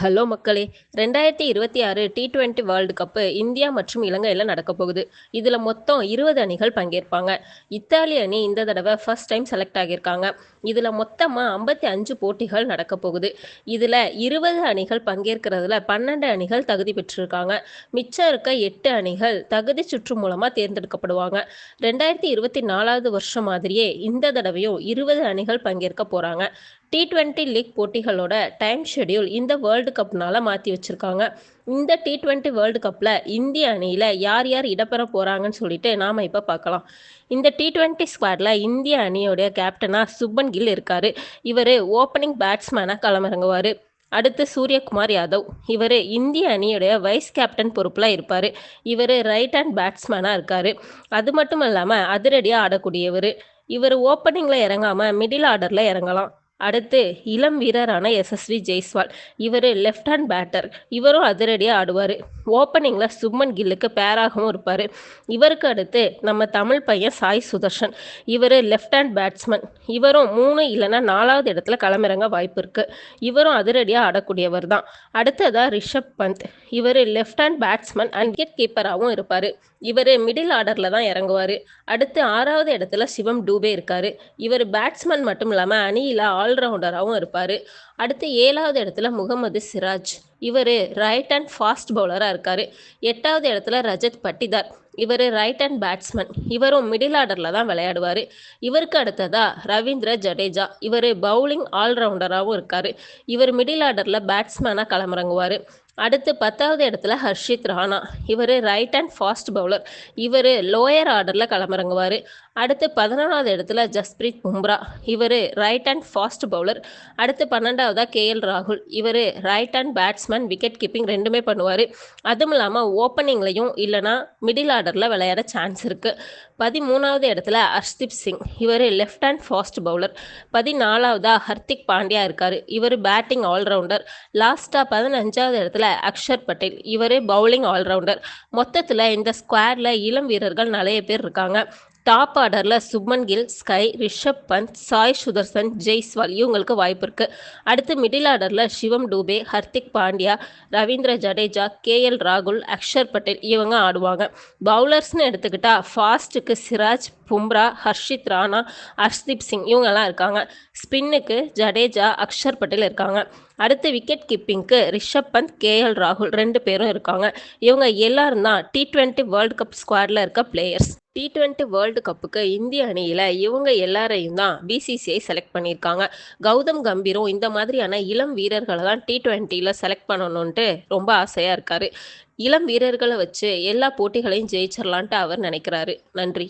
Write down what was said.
Hello மக்களே ரெண்டாயிரத்தி இருபத்தி ஆறு T twenty world cup India மற்றும் இலங்கையில் நடக்க போகுது. இதில் மொத்தம் இருபது அணிகள் பங்கேற்பாங்க. இத்தாலி அணி இந்த தடவை ஃபர்ஸ்ட் டைம் செலக்ட் ஆகியிருக்காங்க. இதில் மொத்தமாக ஐம்பத்தி அஞ்சு போட்டிகள் நடக்க போகுது. இதில் இருபது அணிகள் பங்கேற்கிறதுல பன்னெண்டு அணிகள் தகுதி பெற்றிருக்காங்க. மிச்சம் இருக்க எட்டு அணிகள் தகுதி சுற்று மூலமாக தேர்ந்தெடுக்கப்படுவாங்க. ரெண்டாயிரத்தி இருபத்தி நாலாவது வருஷம் மாதிரியே இந்த தடவையும் இருபது அணிகள் பங்கேற்க போகிறாங்க டி ட்வெண்ட்டி லீக் போட்டிகளோட டைம் ஷெடியூல் இந்த வேர்ல்டு கப்னால மாற்றி வச்சுருக்காங்க. இந்த டி டுவெண்ட்டி வேர்ல்டு கப்பில் இந்திய அணியில் யார் யார் இடம்பெற போகிறாங்கன்னு சொல்லிட்டு நாம் இப்போ பார்க்கலாம். இந்த டி ட்வெண்ட்டி ஸ்குவாடில் இந்திய அணியோடைய கேப்டனாக சுப்பன் கில் இருக்கார். இவர் ஓப்பனிங் பேட்ஸ்மேனாக களமிறங்குவார். அடுத்து சூரியகுமார் யாதவ். இவர் இந்திய அணியுடைய வைஸ் கேப்டன் பொறுப்பில் இருப்பார். இவர் ரைட் ஹேண்ட் பேட்ஸ்மேனாக இருக்கார். அது மட்டும் இல்லாமல் அதிரடியாக ஆடக்கூடியவர். இவர் ஓப்பனிங்கில் இறங்காமல் மிடில் ஆர்டரில் இறங்கலாம். அடுத்து இளம் வீரரான எஸ்எஸ்வி ஜெய்ஸ்வால். இவர் லெஃப்ட் ஹேண்ட் பேட்டர் இவரும் அதிரடியாக ஆடுவார். ஓப்பனிங்கில் சுப்மன் கில்லுக்கு பேராகவும் இருப்பார். இவருக்கு அடுத்து நம்ம தமிழ் பையன் சாய் சுதர்ஷன். இவர் லெஃப்ட் ஹேண்ட் பேட்ஸ்மேன் இவரும் மூணு இல்லைன்னா நாலாவது இடத்துல களமிறங்க வாய்ப்பு இருக்குது இவரும் அதிரடியாக ஆடக்கூடியவர் தான். அடுத்ததாக ரிஷப் பந்த். இவர் left hand batsman and wicket கீப்பராகவும் இருப்பார். இவர் மிடில் ஆர்டரில் தான் இறங்குவார். அடுத்து ஆறாவது இடத்துல சிவம் டூபே இருக்கார். இவர் பேட்ஸ்மேன் மட்டும் இல்லாமல் அணியில் ஆல்ரவுண்டராகவும் இருப்பார். அடுத்து ஏழாவது இடத்துல முகமது சிராஜ். இவர் ரைட் அண்ட் ஃபாஸ்ட் பவுலராக இருக்கார். எட்டாவது இடத்துல ரஜத் பட்டிதார். இவர் ரைட் அண்ட் பேட்ஸ்மேன் இவரும் மிடில் ஆர்டரில் தான் விளையாடுவார். இவருக்கு அடுத்ததா ரவீந்திர ஜடேஜா. இவர் பவுலிங் ஆல்ரவுண்டராகவும் இருக்கார். இவர் மிடில் ஆர்டரில் பேட்ஸ்மேனாக களமிறங்குவார். அடுத்து பத்தாவது இடத்துல ஹர்ஷித் ராணா. இவர் ரைட் அண்ட் ஃபாஸ்ட் பவுலர் இவர் லோயர் ஆர்டரில் களமிறங்குவார். அடுத்து பதினொன்றாவது இடத்துல ஜஸ்பிரீத் பும்ரா. இவர் ரைட் அண்ட் ஃபாஸ்ட் பவுலர் அடுத்து பன்னெண்டாவதாக கே எல் ராகுல். இவர் right and batsman wicket keeping ரெண்டுமே பண்ணுவார். அதுவும் இல்லாமல் ஓப்பனிங்லையும் இல்லைனா மிடில் ஆர்டரில் விளையாட சான்ஸ் இருக்குது பதிமூணாவது இடத்துல ஹர்ஷ்தீப் சிங். இவர் லெஃப்ட் அண்ட் ஃபாஸ்ட் பவுலர் பதினாலாவதாக ஹர்திக் பாண்டியா இருக்கார். இவர் பேட்டிங் ஆல்ரவுண்டர் லாஸ்ட்டாக பதினஞ்சாவது இடத்துல அக்ஷர் பட்டேல். இவர் பவுலிங் ஆல்ரவுண்டர் மொத்தத்தில் இந்த ஸ்குவாடில் இளம் வீரர்கள் நிறைய பேர் இருக்காங்க. டாப் ஆர்டரில் சுப்மன் கில் ஸ்கை ரிஷப் பந்த் சாய் சுதர்சன் ஜெய்ஸ்வால் இவங்களுக்கு வாய்ப்பு இருக்குது அடுத்து மிடில் ஆர்டரில் சிவம் டூபே ஹர்திக் பாண்டியா ரவீந்திர ஜடேஜா கே எல் ராகுல் அக்ஷர் பட்டேல் இவங்க ஆடுவாங்க. பவுலர்ஸ்னு எடுத்துக்கிட்டால் ஃபாஸ்ட்டுக்கு சிராஜ் பும்ரா ஹர்ஷித் ராணா ஹர்ஷ்தீப் சிங் இவங்கெல்லாம் இருக்காங்க. ஸ்பின்னுக்கு ஜடேஜா அக்ஷர் பட்டேல் இருக்காங்க. அடுத்து விக்கெட் கீப்பிங்க்கு ரிஷப் பந்த் கே எல் ராகுல் ரெண்டு பேரும் இருக்காங்க. இவங்க எல்லாரும் தான் டி ட்வெண்ட்டி வேர்ல்டு கப் ஸ்குவாடில் இருக்க பிளேயர்ஸ் டி ட்வெண்ட்டி வேர்ல்டு கப்புக்கு இந்திய அணியில் இவங்க எல்லாரையும் தான் பிசிசிஐ செலக்ட் பண்ணியிருக்காங்க. கௌதம் கம்பீரும் இந்த மாதிரியான இளம் வீரர்களை தான் டி டுவெண்ட்டியில் செலக்ட் பண்ணணுன்ட்டு ரொம்ப ஆசையாக இருக்கார். இளம் வீரர்களை வச்சு எல்லா போட்டிகளையும் ஜெயிச்சிடலான்ட்டு அவர் நினைக்கிறாரு. நன்றி.